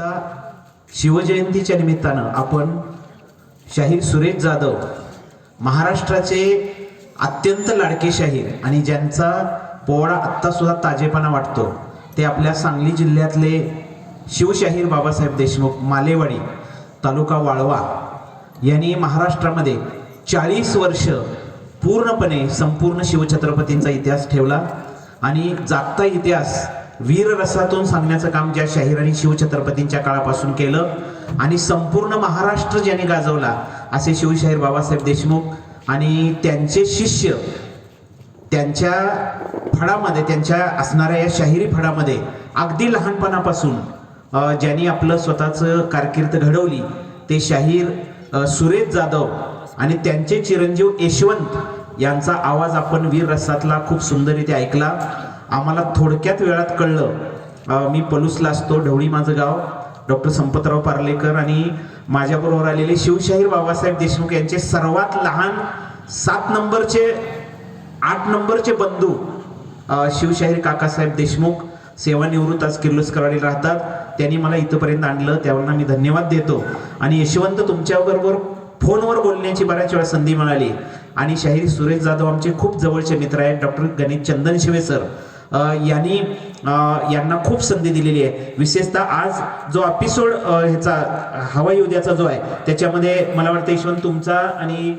आता शिवजयंतीच्या निमित्तानं आपण शाहीर सुरेश जाधव महाराष्ट्राचे अत्यंत लाडके शाहीर आणि ज्यांचा पोवाडा आत्तासुद्धा ताजेपणा वाटतो ते आपल्या सांगली जिल्ह्यातले शिवशाहीर बाबासाहेब देशमुख मालेवाडी तालुका वाळवा यांनी महाराष्ट्रामध्ये चाळीस वर्ष पूर्णपणे संपूर्ण शिवछत्रपतींचा इतिहास ठेवला आणि जागता इतिहास वीररसातून सांगण्याचं काम ज्या शाहिरांनी शिवछत्रपतींच्या काळापासून केलं आणि संपूर्ण महाराष्ट्र ज्यांनी गाजवला असे शिवशाहीर बाबासाहेब देशमुख आणि त्यांचे शिष्य त्यांच्या फडामध्ये त्यांच्या असणाऱ्या या शाहिरी फडामध्ये अगदी लहानपणापासून ज्यांनी आपलं स्वतःचं कारकीर्द घडवली ते शाहीर सुरेश जाधव आणि त्यांचे चिरंजीव यशवंत यांचा आवाज आपण वीर रसातला खूप सुंदररीत्या ऐकला. आम्हाला थोडक्यात वेळात कळलं. मी पलूसला असतो ढवळी माझं गाव. डॉक्टर संपतराव पार्लेकर आणि माझ्याबरोबर आलेले शिवशाहीर बाबासाहेब देशमुख यांचे सर्वात लहान सात नंबरचे आठ नंबरचे बंधू शिवशाहीर काकासाहेब देशमुख सेवानिवृत्त आज किर्लोस्करवाडी राहतात. त्यांनी मला इथंपर्यंत आणलं त्यांना मी धन्यवाद देतो. आणि यशवंत तुमच्याबरोबर फोनवर बोलण्याची बऱ्याच वेळा संधी मिळाली. आणि शाहीर सुरेश जाधव आमचे खूप जवळचे मित्र आहेत डॉक्टर गणेश चंदन शिवे सर. यांनी यांना खूप संधी दिलेली आहे. विशेषतः आज जो एपिसोड ह्याचा हवाई उद्याचा जो आहे त्याच्यामध्ये मला वाटतं यशवंत तुमचा आणि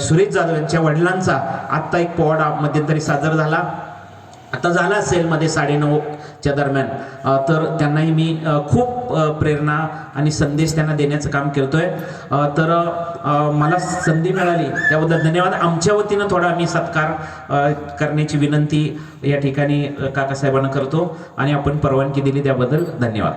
सुरेश जाधव यांच्या वडिलांचा आत्ता एक पोवाडा मध्यंतरी सादर झाला. आता झाला असेल मध्ये साडेनऊच्या दरम्यान. तर त्यांनाही मी खूप प्रेरणा आणि संदेश त्यांना देण्याचं काम करतोय आहे तर मला संधी मिळाली त्याबद्दल धन्यवाद. आमच्या वतीनं थोडा मी सत्कार करण्याची विनंती या ठिकाणी काकासाहेबांना करतो आणि आपण परवानगी दिली त्याबद्दल धन्यवाद.